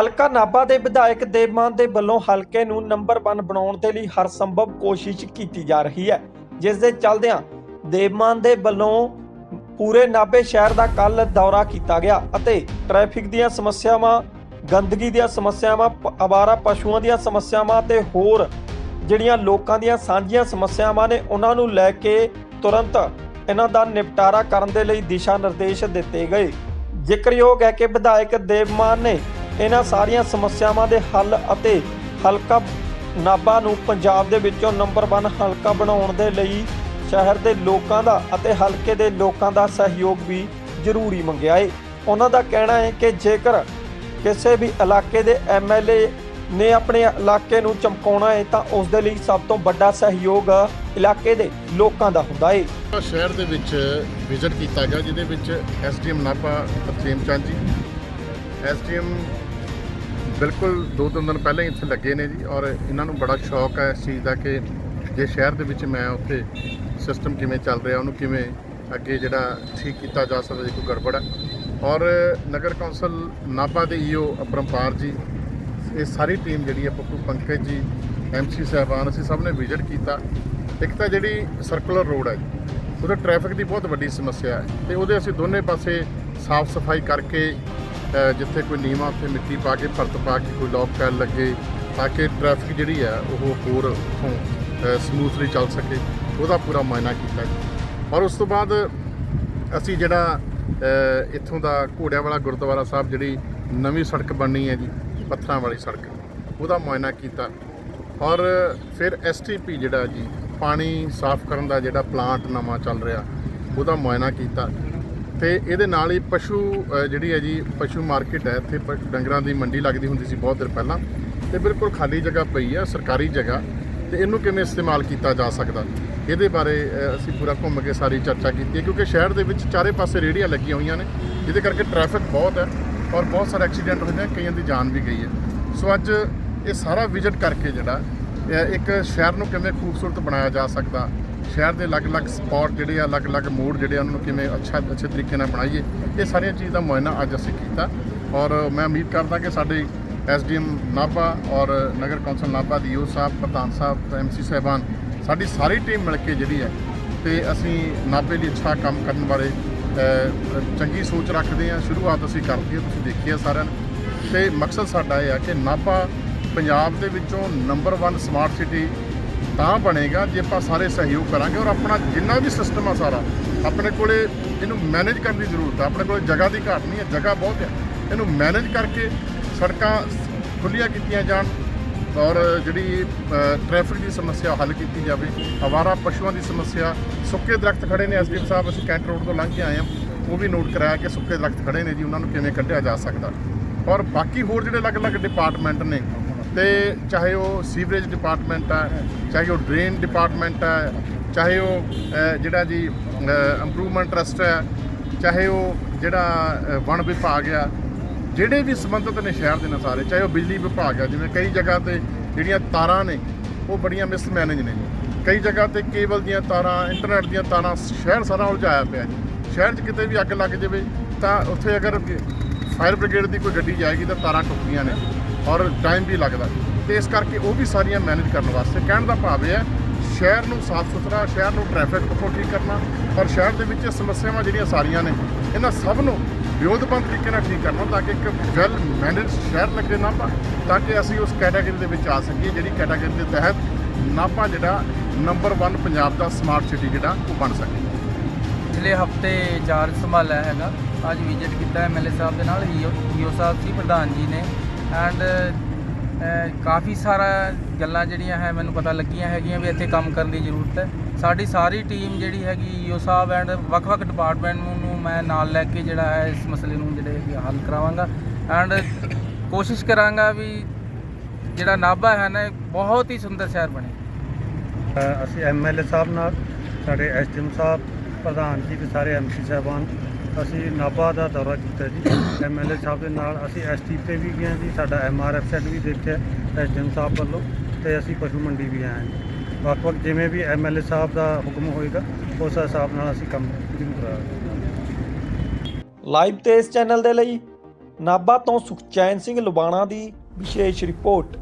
ਹਲਕਾ ਨਾਭਾ ਦੇ ਵਿਧਾਇਕ ਦੇਵਮਾਨ ਦੇ ਵੱਲੋਂ ਹਲਕੇ ਨੂੰ ਨੰਬਰ 1 ਬਣਾਉਣ ਦੇ ਲਈ ਹਰ ਸੰਭਵ ਕੋਸ਼ਿਸ਼ ਕੀਤੀ ਜਾ ਰਹੀ ਹੈ, ਜਿਸ ਦੇ ਚੱਲਦਿਆਂ ਦੇਵਮਾਨ ਦੇ ਵੱਲੋਂ ਪੂਰੇ ਨਾਭੇ ਸ਼ਹਿਰ ਦਾ ਕੱਲ ਦੌਰਾ ਕੀਤਾ ਗਿਆ ਅਤੇ ਟ੍ਰੈਫਿਕ ਦੀਆਂ ਸਮੱਸਿਆਵਾਂ, ਗੰਦਗੀ ਦੀਆਂ ਸਮੱਸਿਆਵਾਂ, ਪ- ਅਵਾਰਾ ਪਸ਼ੂਆਂ ਦੀਆਂ ਸਮੱਸਿਆਵਾਂ ਤੇ ਹੋਰ ਜਿਹੜੀਆਂ ਲੋਕਾਂ ਦੀਆਂ ਸਾਂਝੀਆਂ ਸਮੱਸਿਆਵਾਂ ਨੇ, ਉਹਨਾਂ ਨੂੰ ਲੈ ਕੇ ਤੁਰੰਤ ਇਹਨਾਂ ਦਾ ਨਿਪਟਾਰਾ ਕਰਨ ਦੇ ਲਈ ਦਿਸ਼ਾ ਨਿਰਦੇਸ਼ ਦਿੱਤੇ ਗਏ। ਜ਼ਿਕਰਯੋਗ ਹੈ ਕਿ ਵਿਧਾਇਕ ਦੇਵਮਾਨ ਨੇ ਇਹਨਾਂ ਸਾਰੀਆਂ ਸਮੱਸਿਆਵਾਂ ਦੇ ਹੱਲ ਅਤੇ ਹਲਕਾ ਨਾਭਾ ਨੂੰ ਪੰਜਾਬ ਦੇ ਵਿੱਚੋਂ ਨੰਬਰ 1 ਹਲਕਾ ਬਣਾਉਣ ਦੇ ਲਈ ਸ਼ਹਿਰ ਦੇ ਲੋਕਾਂ ਦਾ ਅਤੇ ਹਲਕੇ ਦੇ ਲੋਕਾਂ ਦਾ ਸਹਿਯੋਗ ਵੀ ਜ਼ਰੂਰੀ ਮੰਗਿਆ ਹੈ ਉਹਨਾਂ ਦਾ ਕਹਿਣਾ ਹੈ ਕਿ ਜੇਕਰ ਕਿਸੇ ਵੀ ਇਲਾਕੇ ਦੇ ਐਮਐਲਏ ਨੇ ਆਪਣੇ ਇਲਾਕੇ ਨੂੰ ਚਮਕਾਉਣਾ ਹੈ ਤਾਂ ਉਸ ਦੇ ਲਈ ਸਭ ਤੋਂ ਵੱਡਾ ਸਹਿਯੋਗ ਇਲਾਕੇ ਦੇ ਲੋਕਾਂ ਦਾ ਹੁੰਦਾ ਹੈ ਸ਼ਹਿਰ ਦੇ ਵਿੱਚ ਵਿਜ਼ਿਟ ਕੀਤਾ ਗਿਆ, ਜਿਹਦੇ ਵਿੱਚ ਐਸਡੀਐਮ ਨਾਭਾ ਤਰਸੇਮ ਚੰਦ ਜੀ ਐਸਡੀਐਮ ਬਿਲਕੁਲ ਦੋ ਤਿੰਨ ਦਿਨ ਪਹਿਲਾਂ ਹੀ ਇੱਥੇ ਲੱਗੇ ਨੇ ਜੀ ਔਰ ਇਹਨਾਂ ਨੂੰ ਬੜਾ ਸ਼ੌਕ ਹੈ ਇਸ ਚੀਜ਼ ਦਾ ਕਿ ਜੇ ਸ਼ਹਿਰ ਦੇ ਵਿੱਚ ਮੈਂ ਉੱਥੇ ਸਿਸਟਮ ਕਿਵੇਂ ਚੱਲ ਰਿਹਾ, ਉਹਨੂੰ ਕਿਵੇਂ ਅੱਗੇ ਜਿਹੜਾ ਠੀਕ ਕੀਤਾ ਜਾ ਸਕਦਾ ਜੇ ਕੋਈ ਗੜਬੜ ਹੈ। ਔਰ ਨਗਰ ਕੌਂਸਲ ਨਾਭਾ ਦੇ ਈਓ ਅਪਰੰਪਾਰ ਜੀ, ਇਹ ਸਾਰੀ ਟੀਮ ਜਿਹੜੀ ਹੈ ਪੱਪੂ ਪੰਕਜ ਜੀ ਐਮਸੀ ਸਾਹਿਬਾਨ, ਅਸੀਂ ਸਭ ਨੇ ਵਿਜ਼ਿਟ ਕੀਤਾ। ਇੱਕ ਤਾਂ ਜਿਹੜੀ ਸਰਕੂਲਰ ਰੋਡ ਹੈ, ਉਹਦੇ ਟ੍ਰੈਫਿਕ ਦੀ ਬਹੁਤ ਵੱਡੀ ਸਮੱਸਿਆ ਹੈ ਤੇ ਉਹਦੇ ਅਸੀਂ ਦੋਨੇ ਪਾਸੇ ਸਾਫ਼ ਸਫ਼ਾਈ ਕਰਕੇ ਜਿੱਥੇ ਕੋਈ ਨੀਵਾਂ ਉੱਥੇ ਮਿੱਟੀ ਪਾ ਕੇ ਫਰਤ ਪਾ ਕੇ ਕੋਈ ਲੋਕ ਪੈਲ ਲੱਗੇ ਤਾਂ ਕਿ ਟ੍ਰੈਫਿਕ ਜਿਹੜੀ ਹੈ ਉਹ ਹੋਰ ਉੱਥੋਂ ਸਮੂਥਲੀ ਚੱਲ ਸਕੇ, ਉਹਦਾ ਪੂਰਾ ਮਾਇਨਾ ਕੀਤਾ ਜੀ। ਔਰ ਉਸ ਤੋਂ ਬਾਅਦ ਅਸੀਂ ਜਿਹੜਾ ਇੱਥੋਂ ਦਾ ਘੋੜਿਆਂ ਵਾਲਾ ਗੁਰਦੁਆਰਾ ਸਾਹਿਬ ਜਿਹੜੀ ਨਵੀਂ ਸੜਕ ਬਣਨੀ ਹੈ ਜੀ, ਪੱਥਰਾਂ ਵਾਲੀ ਸੜਕ, ਉਹਦਾ ਮੁਆਇਨਾ ਕੀਤਾ ਔਰ ਫਿਰ ਐਸਟੀਪੀ ਜਿਹੜਾ ਜੀ, ਪਾਣੀ ਸਾਫ਼ ਕਰਨ ਦਾ ਜਿਹੜਾ ਪਲਾਂਟ ਨਵਾਂ ਚੱਲ ਰਿਹਾ, ਉਹਦਾ ਮੁਆਇਨਾ ਕੀਤਾ ਤੇ ਇਹਦੇ ਨਾਲ ਹੀ ਪਸ਼ੂ ਜਿਹੜੀ ਹੈ ਜੀ, ਪਸ਼ੂ ਮਾਰਕੀਟ ਹੈ, ਇੱਥੇ ਪ- ਡੰਗਰਾਂ ਦੀ ਮੰਡੀ ਲੱਗਦੀ ਹੁੰਦੀ ਸੀ ਬਹੁਤ ਦਿਨ ਪਹਿਲਾਂ। ਤੇ ਬਿਲਕੁਲ ਖਾਲੀ ਜਗ੍ਹਾ ਪਈ ਹੈ ਸਰਕਾਰੀ ਜਗ੍ਹਾ। ਤੇ ਇਹਨੂੰ ਕਿਵੇਂ ਇਸਤੇਮਾਲ ਕੀਤਾ ਜਾ ਸਕਦਾ? ਇਹਦੇ ਬਾਰੇ ਅਸੀਂ ਪੂਰਾ ਘੁੰਮ ਕੇ ਸਾਰੀ ਚਰਚਾ ਕੀਤੀ ਹੈ, ਕਿਉਂਕਿ ਸ਼ਹਿਰ ਦੇ ਵਿੱਚ ਚਾਰੇ ਪਾਸੇ ਰੇਹੜੀਆਂ ਲੱਗੀਆਂ ਹੋਈਆਂ ਨੇ, ਜਿਹਦੇ ਕਰਕੇ ਟ੍ਰੈਫਿਕ ਬਹੁਤ ਹੈ ਔਰ ਬਹੁਤ ਸਾਰੇ ਐਕਸੀਡੈਂਟ ਹੋਏ ਨੇ ਕਈਆਂ ਦੀ ਜਾਨ ਵੀ ਗਈ ਹੈ। ਸੋ ਅੱਜ ਇਹ ਸਾਰਾ ਵਿਜ਼ਿਟ ਕਰਕੇ ਜਿਹੜਾ ਇੱਕ ਸ਼ਹਿਰ ਨੂੰ ਕਿਵੇਂ ਖੂਬਸੂਰਤ ਬਣਾਇਆ ਜਾ ਸਕਦਾ ਸ਼ਹਿਰ ਦੇ ਅਲੱਗ-ਅਲੱਗ ਸਪੌਟ ਜਿਹੜੇ ਆ ਅਲੱਗ-ਅਲੱਗ ਮੋੜ ਜਿਹੜੇ ਆ, ਉਹਨਾਂ ਨੂੰ ਕਿਵੇਂ ਅੱਛਾ, ਅੱਛੇ ਤਰੀਕੇ ਨਾਲ ਬਣਾਈਏ, ਇਹ ਸਾਰੀਆਂ ਚੀਜ਼ ਦਾ ਮੁਆਇਨਾ ਅੱਜ ਅਸੀਂ ਕੀਤਾ। ਔਰ ਮੈਂ ਉਮੀਦ ਕਰਦਾ ਕਿ ਸਾਡੇ ਐਸਡੀਐਮ ਨਾਭਾ ਔਰ ਨਗਰ ਕੌਂਸਲ ਨਾਭਾ ਦੀ ਓ ਸਾਹਿਬ, ਪ੍ਰਧਾਨ ਸਾਹਿਬ ਐਮਸੀ ਸਾਹਿਬਾਨ, ਸਾਡੀ ਸਾਰੀ ਟੀਮ ਮਿਲ ਕੇ ਜਿਹੜੀ ਹੈ, ਤੇ ਅਸੀਂ ਨਾਭੇ ਲਈ ਅੱਛਾ ਕੰਮ ਕਰਨ ਬਾਰੇ ਚੰਗੀ ਸੋਚ ਰੱਖਦੇ ਹਾਂ। ਸ਼ੁਰੂਆਤ ਅਸੀਂ ਕਰਦੀ ਹੈ, ਤੁਸੀਂ ਦੇਖਿਆ ਸਾਰਿਆਂ ਨੇ। ਤੇ ਮਕਸਦ ਸਾਡਾ ਇਹ ਆ ਕਿ ਨਾਭਾ ਪੰਜਾਬ ਦੇ ਵਿੱਚੋਂ ਨੰਬਰ 1 ਸਮਾਰਟ ਸਿਟੀ ਤਾਂ ਬਣੇਗਾ ਜੇ ਆਪਾਂ ਸਾਰੇ ਸਹਿਯੋਗ ਕਰਾਂਗੇ ਔਰ ਆਪਣਾ ਜਿੰਨਾ ਵੀ ਸਿਸਟਮ ਆ ਸਾਰਾ, ਆਪਣੇ ਕੋਲੇ ਇਹਨੂੰ ਮੈਨੇਜ ਕਰਨ ਦੀ ਜ਼ਰੂਰਤ ਆ। ਆਪਣੇ ਕੋਲੇ ਜਗ੍ਹਾ ਦੀ ਘਾਟ ਨਹੀਂ ਹੈ, ਜਗ੍ਹਾ ਬਹੁਤ ਹੈ। ਇਹਨੂੰ ਮੈਨੇਜ ਕਰਕੇ ਸੜਕਾਂ ਖੁੱਲੀਆਂ ਕੀਤੀਆਂ ਜਾਣ ਔਰ ਜਿਹੜੀ ਟ੍ਰੈਫਿਕ ਦੀ ਸਮੱਸਿਆ ਹੱਲ ਕੀਤੀ ਜਾਵੇ, ਅਵਾਰਾ ਪਸ਼ੂਆਂ ਦੀ ਸਮੱਸਿਆ, ਸੁੱਕੇ ਦਰਖਤ ਖੜੇ ਨੇ ਐਸਡੀਐਮ ਸਾਹਿਬ, ਅਸੀਂ ਕੈਂਟ ਰੋਡ ਤੋਂ ਲੰਘ ਕੇ ਆਏ ਹਾਂ। ਉਹ ਵੀ ਨੋਟ ਕਰਾਇਆ ਕਿ ਸੁੱਕੇ ਦਰਖਤ ਖੜੇ ਨੇ ਜੀ, ਉਹਨਾਂ ਨੂੰ ਕਿਵੇਂ ਕੱਢਿਆ ਜਾ ਸਕਦਾ। ਔਰ ਬਾਕੀ ਹੋਰ ਜਿਹੜੇ ਅਲੱਗ-ਅਲੱਗ ਡਿਪਾਰਟਮੈਂਟ ਨੇ ਤੇ ਚਾਹੇ ਉਹ ਸੀਵਰੇਜ ਡਿਪਾਰਟਮੈਂਟ ਹੈ ਚਾਹੇ ਉਹ ਡਰੇਨ ਡਿਪਾਰਟਮੈਂਟ ਹੈ ਚਾਹੇ ਉਹ ਜਿਹੜਾ ਜੀ ਇੰਪਰੂਵਮੈਂਟ ਟਰਸਟ ਹੈ ਚਾਹੇ ਉਹ ਜਿਹੜਾ ਵਣ ਵਿਭਾਗ ਆ, ਜਿਹੜੇ ਵੀ ਸੰਬੰਧਿਤ ਨੇ ਸ਼ਹਿਰ ਦੇ ਨਾਲ ਸਾਰੇ, ਚਾਹੇ ਉਹ ਬਿਜਲੀ ਵਿਭਾਗ ਆ, ਜਿਵੇਂ ਕਈ ਜਗ੍ਹਾ ਤੇ ਜਿਹੜੀਆਂ ਤਾਰਾਂ ਨੇ, ਉਹ ਬੜੀਆਂ ਮਿਸਮੈਨੇਜ ਨੇ। ਕਈ ਜਗ੍ਹਾ ਤੇ ਕੇਬਲ ਦੀਆਂ ਤਾਰਾਂ ਇੰਟਰਨੈਟ ਦੀਆਂ ਤਾਰਾਂ, ਸ਼ਹਿਰ ਸਾਰਾ ਉਲਝਾਇਆ ਪਿਆ। ਸ਼ਹਿਰ 'ਚ ਕਿਤੇ ਵੀ ਅੱਗ ਲੱਗ ਜਾਵੇ, ਤਾਂ ਉੱਥੇ ਅਗਰ ਫਾਇਰ ਬ੍ਰਿਗੇਡ ਦੀ ਕੋਈ ਗੱਡੀ ਜਾਏਗੀ ਤਾਂ ਤਾਰਾਂ ਟੁੱਟਦੀਆਂ ਨੇ ਔਰ ਟਾਈਮ ਵੀ ਲੱਗਦਾ। ਤੇ ਇਸ ਕਰਕੇ ਉਹ ਵੀ ਸਾਰੀਆਂ ਮੈਨੇਜ ਕਰਨ ਵਾਸਤੇ ਕਹਿਣ ਦਾ ਭਾਵ ਇਹ ਹੈ, ਸ਼ਹਿਰ ਨੂੰ ਸਾਫ਼ ਸੁਥਰਾ, ਸ਼ਹਿਰ ਨੂੰ ਟ੍ਰੈਫਿਕ ਪੱਖੋਂ ਠੀਕ ਕਰਨਾ ਔਰ ਸ਼ਹਿਰ ਦੇ ਵਿੱਚ ਸਮੱਸਿਆਵਾਂ ਜਿਹੜੀਆਂ ਸਾਰੀਆਂ ਨੇ, ਇਹਨਾਂ ਸਭ ਨੂੰ ਵਿਉਂਤਬੰਦ ਤਰੀਕੇ ਨਾਲ ਠੀਕ ਕਰਨਾ ਤਾਂ ਕਿ ਇੱਕ ਵੈਲ ਮੈਨੇਜ ਸ਼ਹਿਰ ਲੱਗੇ ਨਾਭਾ, ਤਾਂ ਕਿ ਅਸੀਂ ਉਸ ਕੈਟਾਗਰੀ ਦੇ ਵਿੱਚ ਆ ਸਕੀਏ ਜਿਹੜੀ ਕੈਟਾਗਰੀ ਦੇ ਤਹਿਤ ਨਾਭਾ ਜਿਹੜਾ ਨੰਬਰ 1 ਪੰਜਾਬ ਦਾ ਸਮਾਰਟ ਸਿਟੀ ਜਿਹੜਾ ਉਹ ਬਣ ਸਕੇ। ਪਿਛਲੇ ਹਫ਼ਤੇ ਚਾਰਜ ਸੰਭਾਲਿਆ ਹੈਗਾ। ਅੱਜ ਵਿਜ਼ਿਟ ਕੀਤਾ ਐਮਐਲਏ ਸਾਹਿਬ ਦੇ ਨਾਲ ਈਓ ਸਾਹਿਬ ਸੀ ਪ੍ਰਧਾਨ ਜੀ ਨੇ। ਐਂਡ ਕਾਫੀ ਸਾਰਾ ਗੱਲਾਂ ਜਿਹੜੀਆਂ ਹੈ ਮੈਨੂੰ ਪਤਾ ਲੱਗੀਆਂ ਹੈਗੀਆਂ ਵੀ ਇੱਥੇ ਕੰਮ ਕਰਨ ਦੀ ਜ਼ਰੂਰਤ ਹੈ। ਸਾਡੀ ਸਾਰੀ ਟੀਮ ਜਿਹੜੀ ਹੈਗੀ ਈਓ ਸਾਹਿਬ ਐਂਡ ਵੱਖ-ਵੱਖ ਡਿਪਾਰਟਮੈਂਟ ਨੂੰ ਮੈਂ ਨਾਲ ਲੈ ਕੇ ਜਿਹੜਾ ਹੈ ਇਸ ਮਸਲੇ ਨੂੰ ਜਿਹੜੇ ਹੈਗੇ ਹੱਲ ਕਰਾਵਾਂਗਾ। ਐਂਡ ਕੋਸ਼ਿਸ਼ ਕਰਾਂਗਾ ਵੀ ਜਿਹੜਾ ਨਾਭਾ ਹੈ ਨਾ ਬਹੁਤ ਹੀ ਸੁੰਦਰ ਸ਼ਹਿਰ ਬਣੇ। ਅ, ਅਸੀਂ ਐਮਐਲਏ ਸਾਹਿਬ ਨਾਲ ਸਾਡੇ ਐਸਡੀਐਮ ਸਾਹਿਬ ਪ੍ਰਧਾਨ ਜੀ ਤੇ ਸਾਰੇ ਐਮਸੀ ਸਾਹਿਬਾਨ ਅਸੀਂ ਨਾਭਾ ਦਾ ਦੌਰਾ ਕੀਤਾ ਜੀ। ਐਮਐਲਏ ਸਾਹਿਬ ਦੇ ਨਾਲ ਅਸੀਂ ਐਸਟੀ ਤੇ ਵੀ ਗਏ ਜੀ। ਸਾਡਾ ਐਮਆਰਐਫ ਸੈੱਟ ਵੀ ਦੇਖਿਆ ਐਸਡੀਐਮ ਸਾਹਿਬ ਵੱਲੋਂ ਤੇ ਅਸੀਂ ਪਸ਼ੂ ਮੰਡੀ ਵੀ ਆਏ ਹਾਂ ਜੀ। ਵੱਖ-ਵੱਖ ਜਿਵੇਂ ਵੀ ਐਮਐਲਏ ਸਾਹਿਬ ਦਾ ਹੁਕਮ ਹੋਏਗਾ, ਉਸ ਹਿਸਾਬ ਨਾਲ ਅਸੀਂ ਕੰਮ ਸ਼ੁਰੂ ਕਰਾਂਗੇ। ਲਾਈਵ ਤੇ ਇਸ ਚੈਨਲ ਦੇ ਲਈ ਨਾਭਾ ਤੋਂ ਸੁਖਚੈਨ ਸਿੰਘ ਲੁਬਾਣਾ ਦੀ ਵਿਸ਼ੇਸ਼ ਰਿਪੋਰਟ।